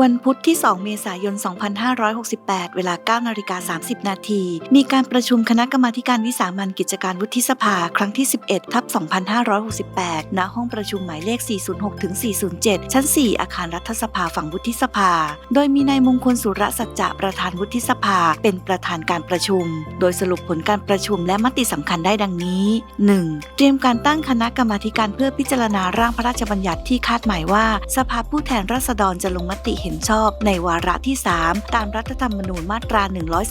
วันพุธที่ 2 เมษายน 2568 เวลา 9 นาฬิกา 30 นาที มีการประชุมคณะกรรมาการวิสามันกิจการวุฒิสภา ครั้งที่ 11 ทับ 2568 ณ ห้องประชุมหมายเลข 406 ถึง 407 ชั้น 4 อาคารรัฐสภาฝั่งวุฒิสภา โดยมีนายมงคลสุรสัจจะประธานวุฒิสภา เป็นประธานการประชุม โดยสรุปผลการประชุมและมติสำคัญได้ดังนี้ 1. เตรียมการตั้งคณะกรรมาการเพื่อพิจารณาร่างพระราชบัญญัติที่คาดหมายว่า สภาผู้แทนราษฎรจะลงมติเห็นชอบในวาระที่ 3 ตามรัฐธรรมนูญมาตรา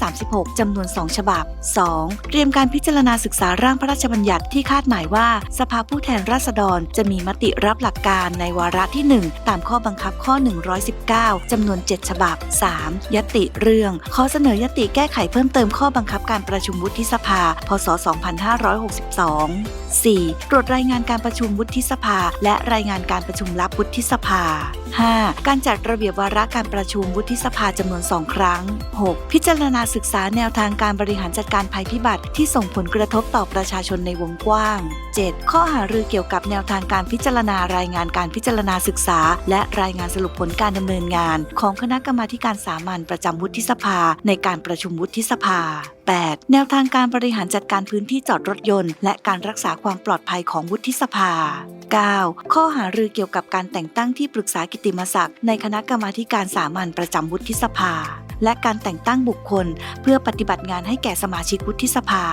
136 จำนวน 2 ฉบับ 2. เตรียมการพิจารณาศึกษาร่างพระราชบัญญัติที่คาดหมายว่า สภาผู้แทนราษฎรจะมีมติรับหลักการในวาระที่ 1 ตามข้อบังคับข้อ 119 จำนวน 7 ฉบับ 3. ยติเรื่องขอเสนอยติแก้ไขเพิ่มเติมข้อบังคับการประชุมวุฒิสภา พศ 2562 4. ตรวจรายงานการประชุมวุฒิสภา และรายงานการประชุมลับวุฒิสภา 5. การจัดระเบียบวาระการประชุมวุฒิสภาจำนวน 2 ครั้ง 6. พิจารณาศึกษาแนวทางการบริหารจัดการภัยพิบัติที่ส่งผลกระทบต่อประชาชนในวงกว้าง 7. ข้อหารือเกี่ยวกับแนวทางการพิจารณารายงานการพิจารณาศึกษา และรายงานสรุปผลการดำเนินงาน ของคณะกรรมาการสามัญประจำวุฒิสภาในการประชุมวุฒิสภา 8. แนวทางการบริหารจัดการพื้นที่จอดรถยนต์ และการรักษาความปลอดภัยของวุฒิสภา 9. ข้อหารือเกี่ยวกับการแต่งตั้งที่ปรึกษากิตติมศักดิ์ในคณะกรรมาการสามัญประจำวุฒิสภา และการแต่งตั้งบุคคล เพื่อปฏิบัติงานให้แก่สมาชิกวุฒิสภา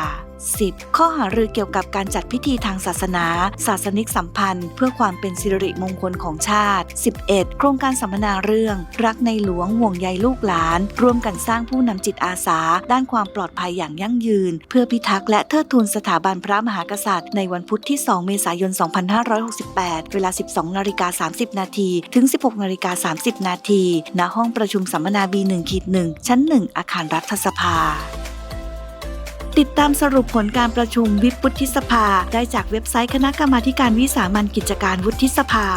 10. ข้อหารือเกี่ยวกับการจัดพิธีทางศาสนา ศาสนิกสัมพันธ์ เพื่อความเป็นสิริมงคลของชาติ 11. โครงการสัมมนาเรื่อง รักในหลวงห่วงใยลูกหลาน ร่วมกันสร้างผู้นำจิตอาสา ด้านความปลอดภัยอย่างยั่งยืน เพื่อพิทักษ์และเทิดทูนสถาบันพระมหากษัตริย์ ในวันพุธที่ 2 เมษายน 2568 เวลา 12นาฬิกา30 นาทีถึง 16นาฬิกา30 นาทีณห้องประชุมสัมมนา B1 ขีด1ชั้น 1 อาคารรัฐสภา ติดตามสรุปผลการประชุมวิปวุฒิสภา ได้จากเว็บไซต์คณะกรรมาการวิสามันกิจการวุฒิสภา